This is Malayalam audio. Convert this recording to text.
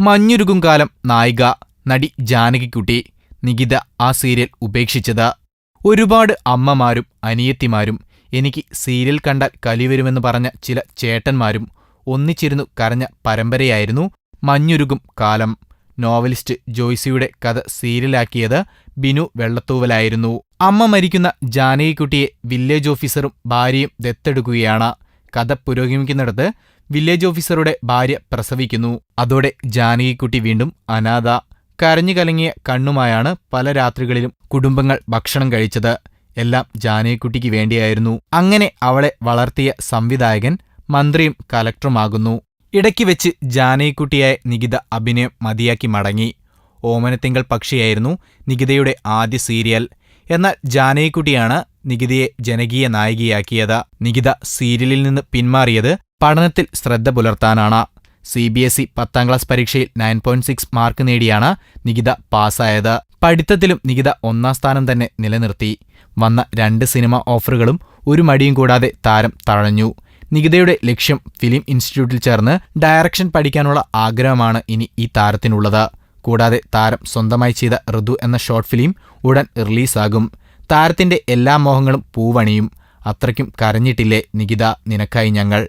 മഞ്ഞുരുകും കാലം നായിക നടി ജാനകിക്കുട്ടി നികിത ആ സീരിയൽ ഉപേക്ഷിച്ചത്. ഒരുപാട് അമ്മമാരും അനിയത്തിമാരും എനിക്ക് സീരിയൽ കണ്ടാൽ കലിവരുമെന്ന് പറഞ്ഞ ചില ചേട്ടന്മാരും ഒന്നിച്ചിരുന്നു കരഞ്ഞ പരമ്പരയായിരുന്നു മഞ്ഞുരുകും കാലം. നോവലിസ്റ്റ് ജോയ്സിയുടെ കഥ സീരിയലാക്കിയത് ബിനു വെള്ളത്തൂവലായിരുന്നു. അമ്മ മരിക്കുന്ന ജാനകിക്കുട്ടിയെ വില്ലേജ് ഓഫീസറും ഭാര്യയും ദത്തെടുക്കുകയാണ്. കഥ പുരോഗമിക്കുന്നിടത്ത് വില്ലേജ് ഓഫീസറുടെ ഭാര്യ പ്രസവിക്കുന്നു. അതോടെ ജാനകിക്കുട്ടി വീണ്ടും അനാഥ. കരഞ്ഞു കലങ്ങിയ കണ്ണുമായാണ് പല രാത്രികളിലും കുടുംബങ്ങൾ ഭക്ഷണം കഴിച്ചത്. എല്ലാം ജാനകിക്കുട്ടിക്ക് വേണ്ടിയായിരുന്നു. അങ്ങനെ അവളെ വളർത്തിയ സംവിധായകൻ മന്ത്രിയും കലക്ടറുമാകുന്നു. ഇടയ്ക്ക് വെച്ച് ജാനകിക്കുട്ടിയായ നികിത അഭിനയം മതിയാക്കി മടങ്ങി. ഓമനത്തിങ്കൾ പക്ഷിയായിരുന്നു നികിതയുടെ ആദ്യ സീരിയൽ. എന്നാൽ ജാനകിക്കുട്ടിയാണ് നികിതയെ ജനകീയ നായികയാക്കിയത്. നികിത സീരിയലിൽ നിന്ന് പിന്മാറിയത് പഠനത്തിൽ ശ്രദ്ധ പുലർത്താനാണ്. സി ബി എസ് ഇ പത്താം ക്ലാസ് പരീക്ഷയിൽ നയൻ പോയിന്റ് സിക്സ് മാർക്ക് നേടിയാണ് നികിത പാസ്സായത്. പഠിത്തത്തിലും നികിത ഒന്നാം സ്ഥാനം തന്നെ നിലനിർത്തി. വന്ന രണ്ട് സിനിമ ഓഫറുകളും ഒരു മടിയും കൂടാതെ താരം തഴഞ്ഞു. നികിതയുടെ ലക്ഷ്യം ഫിലിം ഇൻസ്റ്റിറ്റ്യൂട്ടിൽ ചേർന്ന് ഡയറക്ഷൻ പഠിക്കാനുള്ള ആഗ്രഹമാണ് ഇനി ഈ താരത്തിനുള്ളത്. കൂടാതെ താരം സ്വന്തമായി ചെയ്ത ഋതു എന്ന ഷോർട്ട് ഫിലിം ഉടൻ റിലീസാകും. താരത്തിന്റെ എല്ലാ മോഹങ്ങളും പൂവണിയും. അത്രയ്ക്കും കരഞ്ഞിട്ടില്ലേ നികിത നിനക്കായി ഞങ്ങൾ?